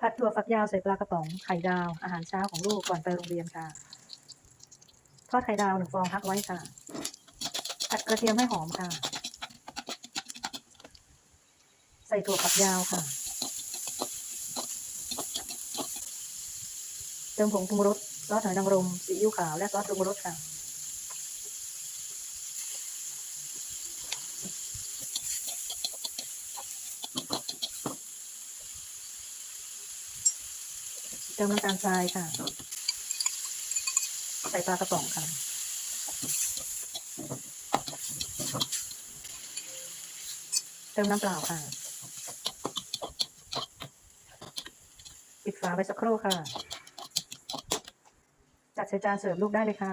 ผัดถั่วฝักยาวใส่ปลากระป๋อง ไข่ดาว อาหารเช้าของลูกก่อนไปโรงเรียนค่ะ ทอดไข่ดาวหนึ่งฟองพักไว้ค่ะ ผัดกระเทียมให้หอมค่ะ ใส่ถั่วฝักยาวค่ะ เติมผงปรุงรสซอสหอยนางรมซีอิ๊วขาวและซอสปรุงรสค่ะ เติมน้ำตาลทรายค่ะ ใส่ปลากระป๋องค่ะ เติมน้ำเปล่าค่ะ ปิดฝาไว้สักครู่ค่ะ จัดใส่จานเสิร์ฟลูกได้เลยค่ะ